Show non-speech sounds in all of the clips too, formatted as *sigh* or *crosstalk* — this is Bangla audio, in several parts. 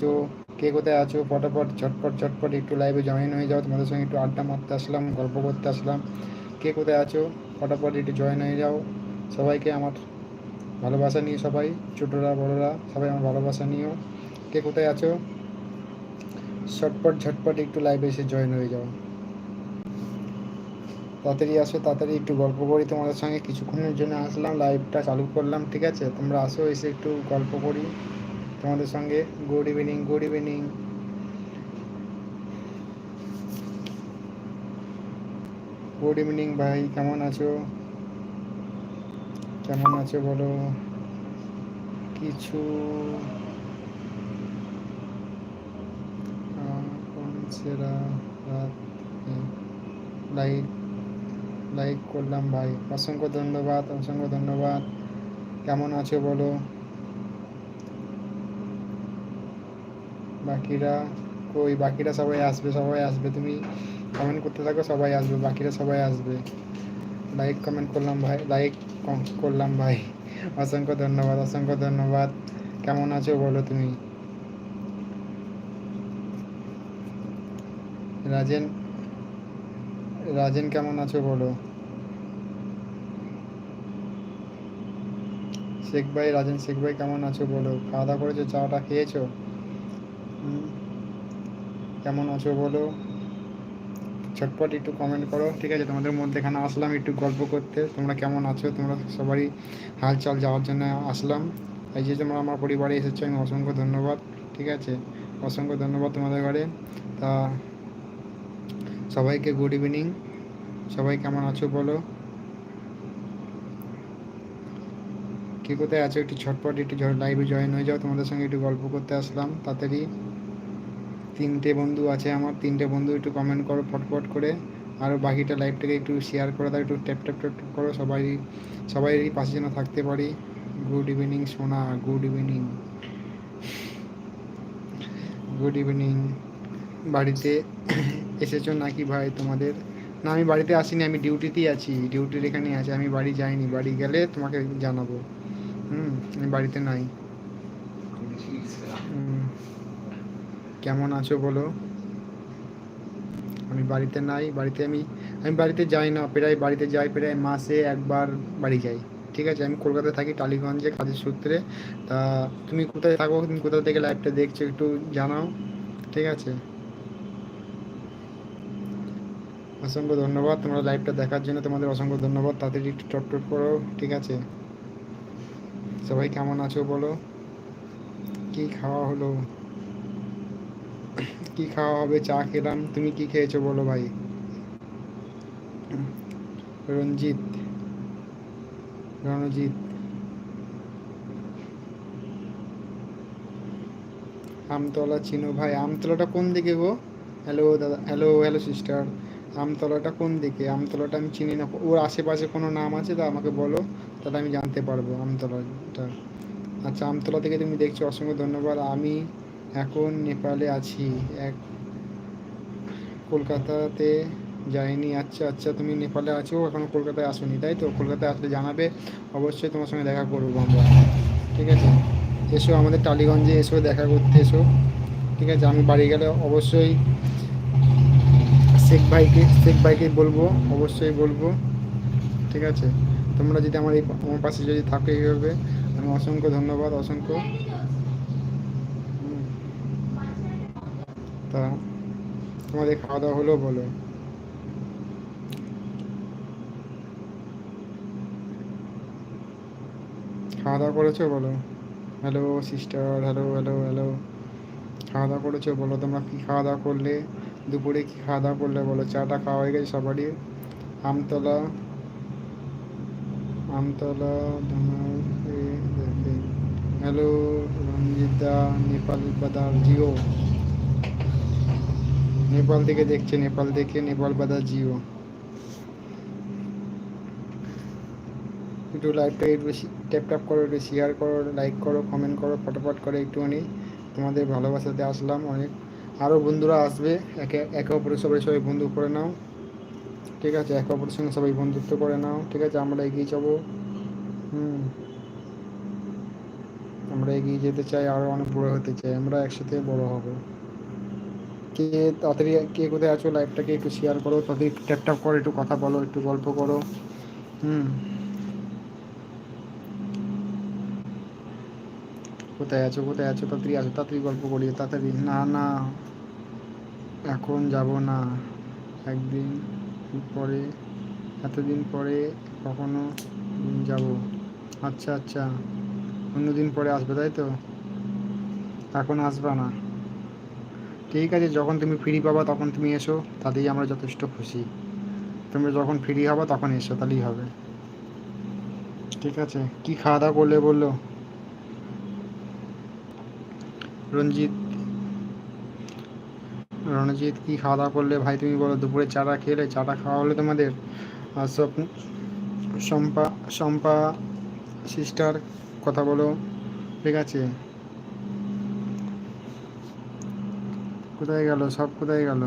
আছো কে কোথায় আছো? ফটাফট, ঝটপট ঝটপট একটু লাইভে জয়েন হয়ে যাও। তোমাদের সঙ্গে একটু আড্ডা মারতে আসলাম, গল্প করতে আসলাম। কে কোথায় আছো? ফটাফট একটু জয়েন হয়ে যাও। সবাইকে আমার ভালোবাসা নিয়ে সবাই, ছোটরা, বড়রা, সবাই আমার ভালোবাসা নিও কে কোথায় আছো? ঝটপট ঝটপট একটু লাইভে এসে জয়েন হয়ে যাও। তাড়াতাড়ি আসো, তাড়াতাড়ি একটু গল্প করি তোমাদের সঙ্গে। কিছুক্ষণের জন্য আসলাম লাইভটা চালু করলাম, ঠিক আছে? তোমরা আসো, এসে একটু গল্প করি। তোমাদের সঙ্গে good evening good evening good evening ভাই, কেমন আছো? কেমন আছো বলো? কিছু লাইক লাইক করলাম, ভাই। অসংখ্য ধন্যবাদ অসংখ্য ধন্যবাদ। কেমন আছো বলো? বাকিরা কই? বাকিরা সবাই আসবে সবাই আসবে। তুমি কমেন্ট করতে থাকো, সবাই আসবে। বাকিরা সবাই আসবে। লাইক কমেন্ট করলাম ভাই লাইক করলাম ভাই। অসংখ্য ধন্যবাদ অসংখ্য ধন্যবাদ। কেমন আছো বলো তুমি? রাজেন রাজেন কেমন আছো বলো? শেখ ভাই, রাজেন, শেখ ভাই কেমন আছো বলো? খাওয়া দাওয়া করেছ? চাটা খেয়েছো। কেমন আছো বলো? ঝটপট একটু কমেন্ট করো, ঠিক আছে? তোমাদের মধ্যে এখানে আসলাম একটু গল্প করতে। তোমরা কেমন আছো? তোমরা সবারই হালচাল যাওয়ার জন্য আসলাম। এই যে তোমরা আমার পরিবারে এসেছ, আমি অসংখ্য ধন্যবাদ, ঠিক আছে? অসংখ্য ধন্যবাদ তোমাদের ঘরে। তা সবাইকে গুড ইভিনিং সবাই কেমন আছো বলো? কে কোথায় আছো? একটু ছটপট একটু লাইভে জয়েন হয়ে যাও। তোমাদের সঙ্গে একটু গল্প করতে আসলাম, তাড়াতাড়ি। তিনটে বন্ধু আছে আমার, তিনটে বন্ধু একটু কমেন্ট করো ফটফট করে। আর বাকিটা লাইভটাকে একটু শেয়ার করে দাও একটু ট্যাপ ট্যাপ ট্যাপ করো। সবাই, সবাইয়েরই পাশে যেন থাকতে পারি। গুড ইভিনিং সোনা। গুড ইভিনিং গুড ইভিনিং বাড়িতে এসেছ নাকি ভাই তোমাদের? না, আমি বাড়িতে আসিনি, আমি ডিউটিতেই আছি। ডিউটির এখানে আছি, আমি বাড়ি যাইনি। বাড়ি গেলে তোমাকে জানাব। হুম, আমি বাড়িতে নাই। হুম। কেমন আছো বলো? আমি বাড়িতে নাই, বাড়িতে আমি আমি বাড়িতে যাই না, প্রায় বাড়িতে যাই, প্রায় মাসে একবার বাড়ি যাই, ঠিক আছে? আমি কলকাতায় থাকি, টালিগঞ্জে, কাজের সূত্রে। তা তুমি কোথায় থাকো? তুমি কোথা থেকে লাইভটা দেখছ একটু জানাও, ঠিক আছে? অসংখ্য ধন্যবাদ, তোমরা লাইভটা দেখার জন্য তোমাদের অসংখ্য ধন্যবাদ, তাড়াতাড়ি একটু টপ টপ করো, ঠিক আছে? সবাই কেমন আছো বলো? কি খাওয়া হলো? কি খাওয়া হবে, চা খেলাম। তুমি কি খেয়েছো বলো ভাই? রঞ্জিত। রণজিৎ আমতলা চিনো ভাই। আমতলাটা কোন দিকে গো? হ্যালো দাদা। হ্যালো হ্যালো সিস্টার আমতলাটা কোন দিকে? আমতলাটা আমি চিনি না। ওর আশেপাশে কোনো নাম আছে তা আমাকে বলো। তাহলে আমি জানতে পারব আমতলাটা আচ্ছা আমতলা থেকে তুমি দেখছ, অসংখ্য ধন্যবাদ। আমি এখন নেপালে আছি। এক, কলকাতাতে যাইনি। আচ্ছা আচ্ছা তুমি নেপালে আছো? এখন কলকাতায় আসোনি, তাই তো? কলকাতায় আসলে জানাবে। অবশ্যই তোমার সঙ্গে দেখা করব আমরা। ঠিক আছে? এসো আমাদের টালিগঞ্জে, এসো, দেখা করতে এসো। ঠিক আছে? আমি বাড়ি গেলে অবশ্যই শেখ ভাইকে শেখ ভাইকে বলব, অবশ্যই বলব। ঠিক আছে? তোমরা যদি আমার এই, আমার পাশে যদি থাকো এইভাবে, আমি অসংখ্য ধন্যবাদ, অসংখ্য হুম। তা তোমাদের খাওয়া দাওয়া হলো বলো। খাওয়া দাওয়া করেছ বলো? Hello sister hello hello hello খাওয়া দাওয়া করেছ বলো? তোমরা কী খাওয়া দাওয়া করলে? দুপুরে কী খাওয়া দাওয়া করলে বলো? চাটা খাওয়া হয়ে গেছে সবারই। Amtala Amtala hello Ranjit, Nepal brother, Jio. নেপাল থেকে দেখছে, নেপাল থেকে নেপাল বাদার জিও। একটু লাইভটাকে একটু বেশি ট্যাপ ট্যাপ করো, একটু শেয়ার করো লাইক করো কমেন্ট করো, ফটোফট করে একটুখানি তোমাদের ভালোবাসাতে আসলাম অনেক। আরও বন্ধুরা আসবে, একে একে অপরের সবাই সবাই বন্ধু করে নাও। ঠিক আছে? একে অপরের সঙ্গে সবাই বন্ধুত্ব করে নাও। ঠিক আছে? আমরা এগিয়ে যাব। হুম। আমরা এগিয়ে যেতে চাই আরও অনেক বড় হতে চাই। আমরা একসাথে বড় হব। কে তাড়াতাড়ি কে কোথায় আছো? লাইভটাকে একটু শেয়ার করো। তাদের ট্যাপ ট্যাপ করো, একটু কথা বলো, একটু গল্প করো। হুম। কোথায় আছো? কোথায় আছো? তাড়াতাড়ি আছো তাড়াতাড়ি গল্প করি, তাড়াতাড়ি। না না। এখন যাব না। একদিন পরে, এতদিন পরে কখনো যাব। আচ্ছা আচ্ছা। অন্যদিন পরে আসবে, তাই তো? এখন আসবা না। ঠিক আছে, যখন তুমি ফ্রি পাবা তখন তুমি এসো তাতেই আমরা যথেষ্ট খুশি। তুমি যখন ফ্রি হবা তখন এসো, তাহলেই হবে। ঠিক আছে, কি খাওয়া দাওয়া করলে বলল? রঞ্জিত। রণজিৎ কি খাওয়া দাওয়া করলে? ভাই, তুমি বলো, দুপুরে চাটা খেলে, চাটা খাওয়া হলে তোমাদের? শম্পা শম্পা সিস্টার কথা বলো। ঠিক আছে। কোথায় গেল? সব কোথায় গেল?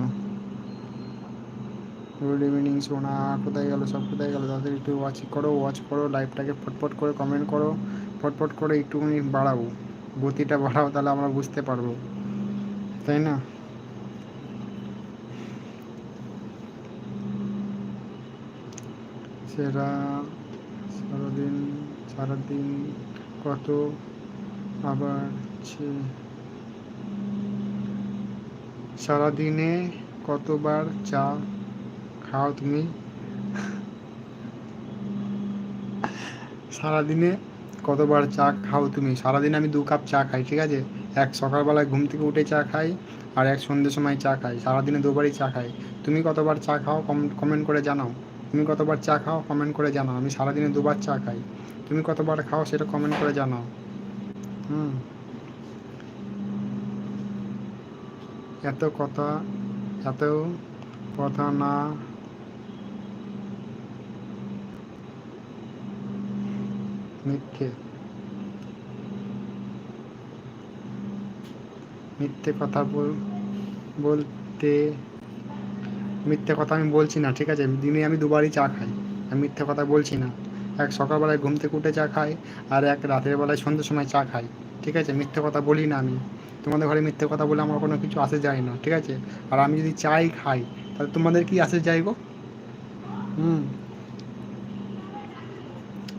গুড ইভিনিং সোনা, কোথায় গেল? সব কোথায় গেল? তাদের একটু ওয়াচ করো ওয়াচ করো লাইভটাকে ফটফট করে কমেন্ট করো, ফটফট করে একটুখানি বাড়াবো। গতিটা বাড়াও, তাহলে আমরা বুঝতে পারব। তাই না? সেরা, সারাদিন সারাদিন কত আবার সারাদিনে কতবার চা খাও তুমি? সারাদিনে কতবার চা খাও তুমি? সারাদিনে আমি দু কাপ চা খাই, ঠিক আছে? এক সকালবেলায় ঘুম থেকে উঠে চা খাই আর এক সন্ধ্যের সময় চা খাই। সারাদিনে দুবারই চা খাই। তুমি কতবার চা খাও কমেন্ট করে জানাও। তুমি কতবার চা খাও কমেন্ট করে জানাও। আমি সারাদিনে দুবার চা খাই। তুমি কতবার খাও সেটা কমেন্ট করে জানাও। হুম। এত কথা এত কথা না মিথ্যে মিথ্যে কথা বল, বলতে, মিথ্যে কথা আমি বলছি না, ঠিক আছে? দিনে আমি দুবারই চা খাই আমি মিথ্যে কথা বলছি না। এক সকালবেলায় ঘুম থেকে উঠে চা খাই, আর এক রাতের বেলায় সন্ধ্যের সময় চা খাই, ঠিক আছে? মিথ্যে কথা বলি না আমি। তোমাদের ঘরে মিথ্যে কথা বলে আমার কোনো কিছু আসে যায় না, ঠিক আছে? আর আমি যদি চাই, খাই, তাহলে তোমাদের কি আসে যায় গো? হুম।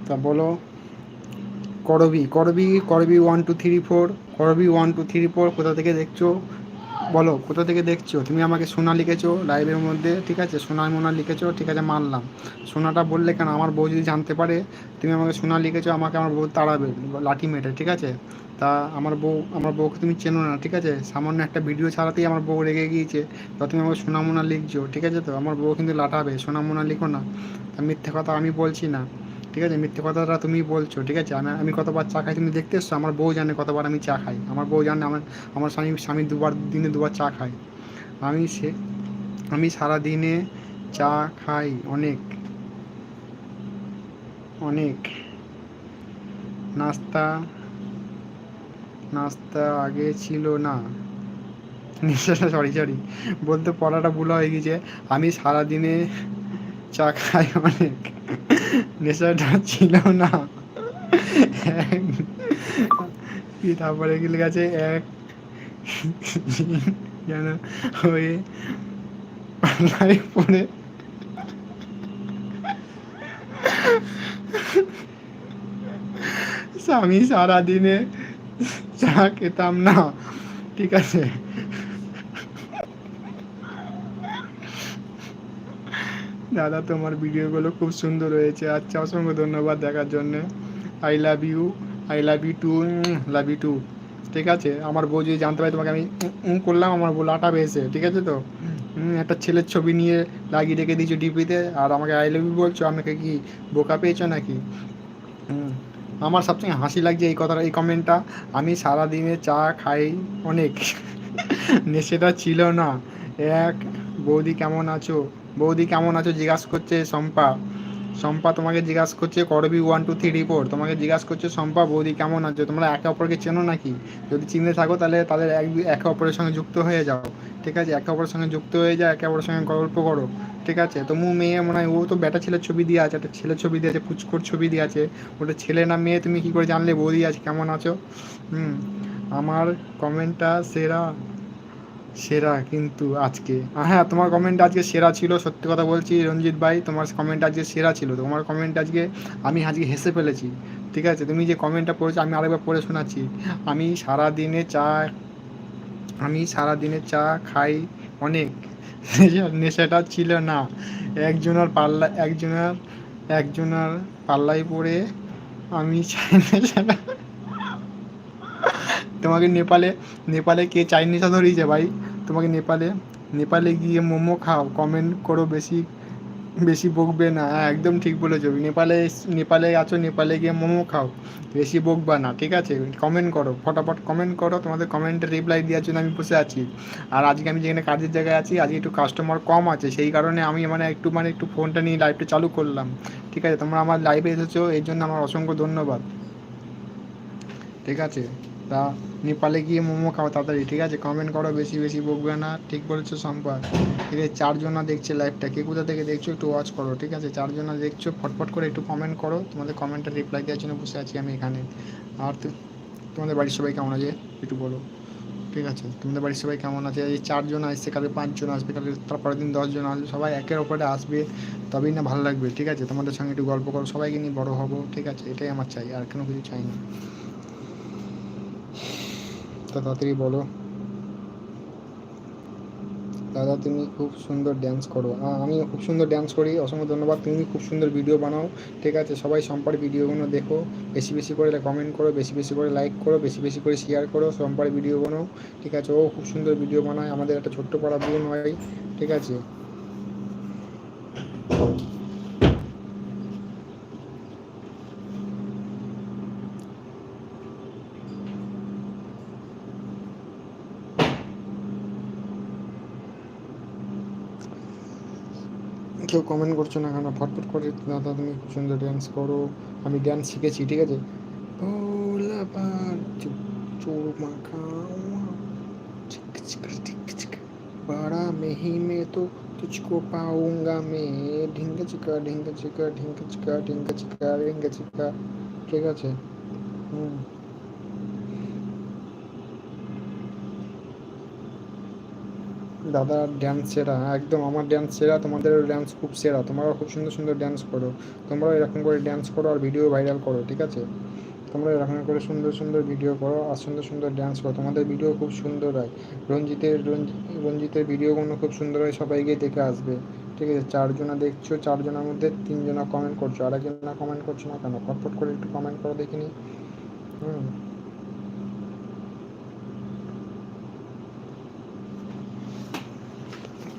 তা বলো, করবি করবি করবি ওয়ান টু থ্রি ফোর করবি ওয়ান টু থ্রি ফোর কোথা থেকে দেখছ? বলো, কোথা থেকে দেখছ? তুমি আমাকে সোনা লিখেছো লাইভের মধ্যে, ঠিক আছে? সোনা মোনা লিখেছো, ঠিক আছে, মানলাম। সোনাটা বললে কেন? আমার বউ যদি জানতে পারে, তুমি আমাকে সোনা লিখেছো, আমাকে আমার বউ তাড়াবে, লাঠি মেটে ঠিক আছে? তা আমার বউ, আমার বউকে তুমি চেনো না, ঠিক আছে? সামান্য একটা ভিডিও ছাড়াতেই আমার বউ রেগে গিয়েছে। তা তুমি আমাকে সোনা মোনা লিখছো, ঠিক আছে তো? আমার বউ কিন্তু লাটাবে সোনামোনা লিখো না। তা মিথ্যে কথা আমি বলছি না, ঠিক আছে? মিথ্যে কথাটা তুমি বলছো, ঠিক আছে? আমি আমি কতবার চা খাই, তুমি দেখতে এসছো? আমার বউ জানে কতবার আমি চা খাই। আমার বউ জানে আমার আমার স্বামী স্বামী দুবার, দিনে দুবার চা খাই আমি সে, আমি সারা দিনে চা খাই অনেক অনেক। নাস্তা নাস্তা আগে ছিল না। সরি সরি বলতে পড়াটা ভুল হয়ে গেছে। আমি সারাদিনে চা খাই অনেক। নেশাটা ছিল না। তারপরে লেখা আছে এক যেন হয়ে পাল্লায় পড়ে। আমি সারাদিনে চা খেতাম না। ঠিক আছে। দাদা, তোমার ভিডিওগুলো খুব সুন্দর হয়েছে। আচ্ছা অসংখ্য ধন্যবাদ দেখার জন্যে। I love you I love you too love you too ঠিক আছে? আমার বউ যদি জানতে পারে তোমাকে, আমি করলাম, আমার বউ লাটাবে এসে ঠিক আছে তো? একটা ছেলের ছবি নিয়ে লাগিয়ে রেখে দিয়েছ ডিপিতে, আর আমাকে আই লাভ ইউ বলছো, আমাকে কি বোকা পেয়েছ নাকি? আমার সবচেয়ে হাসি লাগছে এই কথাটা, এই কমেন্টটা আমি সারাদিনে চা খাই অনেক। নেশাটা ছিল না। এক বৌদি কেমন আছো? বৌদি কেমন আছো? জিজ্ঞাসা করছে শম্পা। শম্পা তোমাকে জিজ্ঞাসা করছে, করবি ওয়ান টু থ্রি ফোর তোমাকে জিজ্ঞাসা করছে শম্পা বৌদি কেমন আছো? তোমরা একে অপরকে চেনো নাকি? যদি চিনতে থাকো, তাহলে তাদের এক, একে অপরের সঙ্গে যুক্ত হয়ে যাও। ঠিক আছে? একে অপরের সঙ্গে যুক্ত হয়ে যাও, একে অপরের সঙ্গে গল্প করো। ঠিক আছে? তো মু মেয়ে মনে হয়, ও তো বেটা ছেলের ছবি দিয়ে আছে, একটা ছেলের ছবি দিয়ে আছে, পুচকোর ছবি দিয়ে আছে। ওটা ছেলে না মেয়ে, তুমি কি করে জানলে? বৌদি আছে কেমন আছো? হুম। আমার কমেন্টটা সেরা। সেরা কিন্তু আজকে। হ্যাঁ তোমার কমেন্ট আজকে সেরা ছিল, সত্যি কথা বলছি, রঞ্জিত ভাই, তোমার কমেন্ট আজকে সেরা ছিল। তোমার কমেন্ট আজকে আমি আজকে হেসে ফেলেছি, ঠিক আছে? তুমি যে কমেন্টটা পড়েছো, আমি আরেকবার পড়ে শোনাচ্ছি। আমি সারা দিনে চা, আমি সারা দিনে চা খাই অনেক। *laughs* নেশাটা ছিল না। একজনের পাল্লা, একজনের একজনের পাল্লায় পড়ে আমি চাই নেশাটা *laughs* তোমাকে নেপালে নেপালে কে চাইনিজা ধরিয়েছে ভাই? তোমাকে নেপালে নেপালে গিয়ে মোমো খাও কমেন্ট করো বেশি বেশি বকবে না। হ্যাঁ একদম ঠিক বলেছ। নেপালে নেপালে আছো, নেপালে গিয়ে মোমো খাও, বেশি বকবা না, ঠিক আছে? কমেন্ট করো, ফটাফট কমেন্ট করো, তোমাদের কমেন্টের রিপ্লাই দেওয়ার জন্য আমি বসে আছি। আর আজকে আমি যেখানে কাজের জায়গায় আছি, আজকে একটু কাস্টমার কম আছে, সেই কারণে আমি মানে একটু মানে একটু ফোনটা নিয়ে লাইভটা চালু করলাম। ঠিক আছে? তোমরা আমার লাইভে এসেছ এই জন্য আমার অসংখ্য ধন্যবাদ। ঠিক আছে? তা নেপালে গিয়ে মোমো খাও তাড়াতাড়ি, ঠিক আছে? কমেন্ট করো, বেশি বেশি বকবে না, ঠিক বলেছ সম্পা ঠিক আছে চারজনা দেখছে লাইভটা কে কোথা থেকে দেখছ একটু ওয়াচ করো, ঠিক আছে? চারজনা দেখছ, ফটফট করে একটু কমেন্ট করো, তোমাদের কমেন্টের রিপ্লাই দেওয়ার জন্য বসে আছি আমি এখানে। আর তোমাদের বাড়ির সবাই কেমন আছে? একটু বলো, ঠিক আছে? তোমাদের বাড়ির সবাই কেমন আছে? এই চারজন আসছে কালে পাঁচজন আসবে কালে তারপরের দিন দশজন আসবে, সবাই একের ওপরে আসবে, তবেই না ভালো লাগবে, ঠিক আছে? তোমাদের সঙ্গে একটু গল্প করো, সবাইকে নিয়ে বড় হব, ঠিক আছে? এটাই আমার চাই, আর কোনো কিছু চাই না। তাড়াতাড়ি বলো। দাদা, তুমি খুব সুন্দর ড্যান্স করো। আমিও খুব সুন্দর ড্যান্স করি। অসংখ্য ধন্যবাদ। তুমি খুব সুন্দর ভিডিও বানাও। ঠিক আছে, সবাই সম্পার ভিডিওগুলো দেখো। বেশি বেশি করে কমেন্ট করো, বেশি বেশি করে লাইক করো, বেশি বেশি করে শেয়ার করো, সম্পার ভিডিও বানাও। ঠিক আছে, ও খুব সুন্দর ভিডিও বানায়। আমাদের একটা ছোট্ট পাড়া বোন হয়। ঠিক আছে। কেউ কমেন্ট করছো না কেন ফটফট করে দাদা তুমি খুব সুন্দর ড্যান্স করো আমি ড্যান্স শিখেছি ঠিক আছে ভোলা পার চুপ চোর মাখা चिक चिक चिक चिक बड़ा में ही में तो तुझको पाऊंगा मैं ढिंग चिका ढिंग चिका ढिंग चिका ढिंग चिका ढिंग चिका ঠিক আছে দাদা ড্যান্স সেরা একদম আমার ড্যান্স সেরা তোমাদেরও ড্যান্স খুব সেরা, তোমরাও খুব সুন্দর সুন্দর ড্যান্স করো, তোমরাও এরকম করে ড্যান্স করো আর ভিডিও ভাইরাল করো, ঠিক আছে? তোমরা এরকম করে সুন্দর সুন্দর ভিডিও করো আর সুন্দর সুন্দর ড্যান্স করো, তোমাদের ভিডিও খুব সুন্দর হয়, রঞ্জিতের, রঞ্জি- রঞ্জিতের ভিডিওগুলো খুব সুন্দর হয়, সবাই গিয়ে দেখে আসবে, ঠিক আছে? চারজনা দেখছ, চারজনের মধ্যে তিনজনা কমেন্ট করছ আর একজনা কমেন্ট করছ না কেন? ফটফট করে একটু কমেন্ট করো দেখিনি হুম।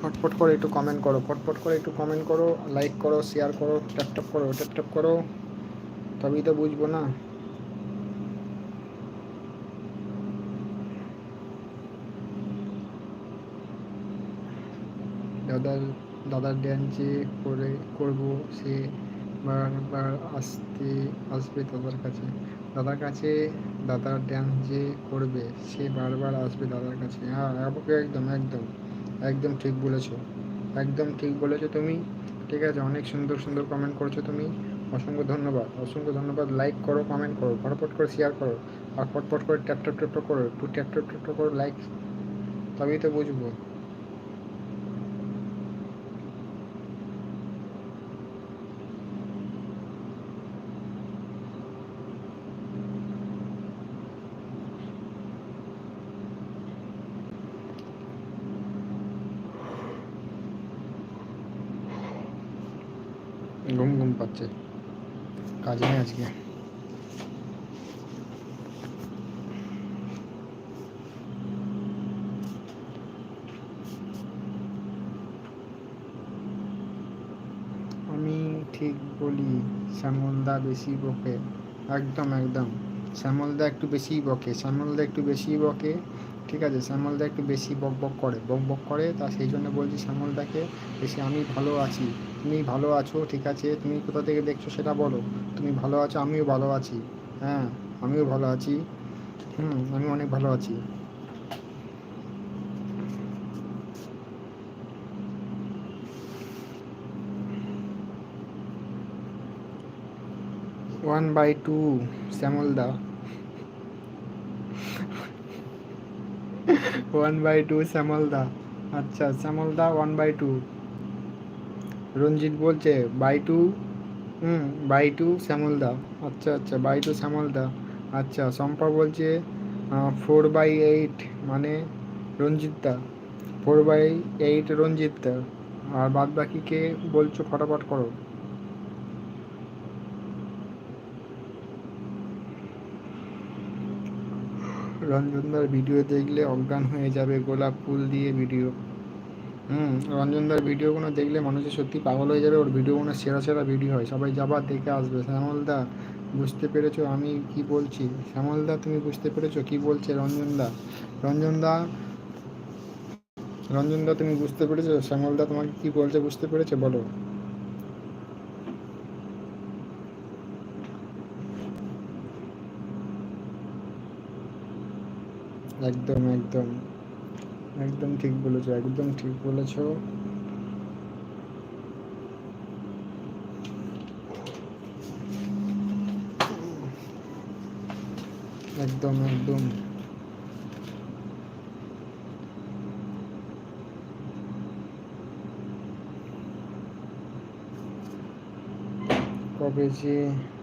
ফটফট করে একটু কমেন্ট করো, ফটফট করে একটু কমেন্ট করো লাইক করো শেয়ার করো ট্যাপ ট্যাপ করো ট্যাপ ট্যাপ করো, তবেই তো বুঝব না। দাদার দাদার ড্যান্স যে করে, করব সে বারবার আসতে, আসবে দাদার কাছে। দাদার কাছে দাদার ড্যান্স যে করবে, সে বারবার আসবে দাদার কাছে। হ্যাঁ একদম একদম। একদম ঠিক বলেছ। একদম ঠিক বলেছ তুমি। ঠিক আছে, অনেক সুন্দর সুন্দর কমেন্ট করেছ তুমি। অসংখ্য ধন্যবাদ অসংখ্য ধন্যবাদ। লাইক করো কমেন্ট করো ফটফট করে শেয়ার করো। আর ফটফট করে ট্যাপ ট্যাপ ট্যাপ করো, একটু ট্যাপ ট্যাপ ট্যাপ করো লাইক তবেই তো বুঝব। ঘুম কাজ নেই আজকে। আমি ঠিক বলি, শ্যামলদা বেশি বকে। একদম একদম। শ্যামলদা একটু বেশিই বকে। শ্যামলদা একটু বেশিই বকে, ঠিক আছে? শ্যামলদা একটু বেশি বক বক করে। বক বক করে, তা সেই জন্য বলছি শ্যামলদাকে বেশি আমি ভালো আছি। তুমি ভালো আছো? ঠিক আছে। তুমি কোথা থেকে দেখছ সেটা বলো। তুমি ভালো আছো? আমিও ভালো আছি। হ্যাঁ আমিও ভালো আছি। হুম, আমি অনেক ভালো আছি। ওয়ান বাই টু শ্যামলদা। One by two Shyamalda. আচ্ছা শ্যামলদা ওয়ান বাই টু রঞ্জিত বলছে, by two, hmm, by two Shyamalda. আচ্ছা আচ্ছা বাই টু শ্যামলদা। আচ্ছা শম্পা বলছে ফোর বাই এইট মানে রঞ্জিতদা। Four by eight রঞ্জিতদা। আর বাদ বাকি কে বলছো ফটাফট করো। রঞ্জনদার ভিডিও দেখলে অজ্ঞান হয়ে যাবে গোলাপ ফুল দিয়ে ভিডিও হুম, রঞ্জনদার ভিডিওগুলো দেখলে মানুষের সত্যি পাগল হয়ে যাবে, ওর ভিডিওগুলো সেরা সেরা ভিডিও হয়, সবাই যাবার দেখে আসবে। শ্যামলদা, বুঝতে পেরেছ আমি কি বলছি? শ্যামলদা, তুমি বুঝতে পেরেছ কি বলছে রঞ্জনদা? রঞ্জনদা রঞ্জনদা, তুমি বুঝতে পেরেছ? শ্যামলদা তোমাকে কি বলছে বুঝতে পেরেছ? বলো। একদম একদম। একদম ঠিক বলেছ, একদম ঠিক বলেছ। একদম একদম। কবে যে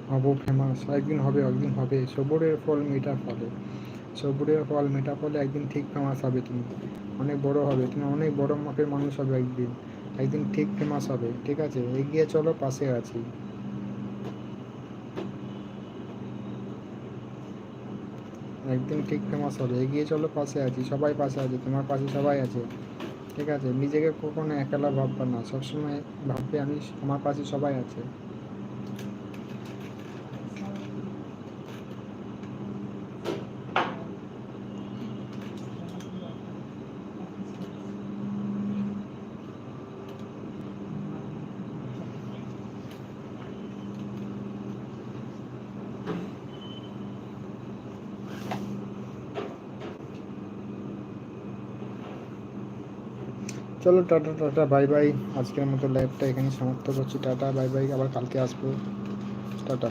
হব ফেমাস একদিন হবে একদিন হবে, সবুরের ফল মিঠা ফলে। সবুরের ফল মেটা ফলে একদিন ঠিক ফেমাস হবে তুমি। অনেক বড় হবে, তুমি অনেক বড় মাপের মানুষ হবে একদিন। একদিন ঠিক ফেমাস হবে, ঠিক আছে? এগিয়ে চলো, পাশে আছি। একদিন ঠিক ফেমাস হবে, এগিয়ে চলো, পাশে আছি। সবাই পাশে আছে, তোমার পাশে সবাই আছে। ঠিক আছে? নিজেকে কখনো একলা ভাববা না। সবসময় ভাববে আমি, আমার পাশে সবাই আছে। চলো টাটা টাটা, বাই বাই। আজকের মতো লাইভটা এখানে সমাপ্ত করছি। Tata, bye bye. আবার কালকে আসব। টাটা।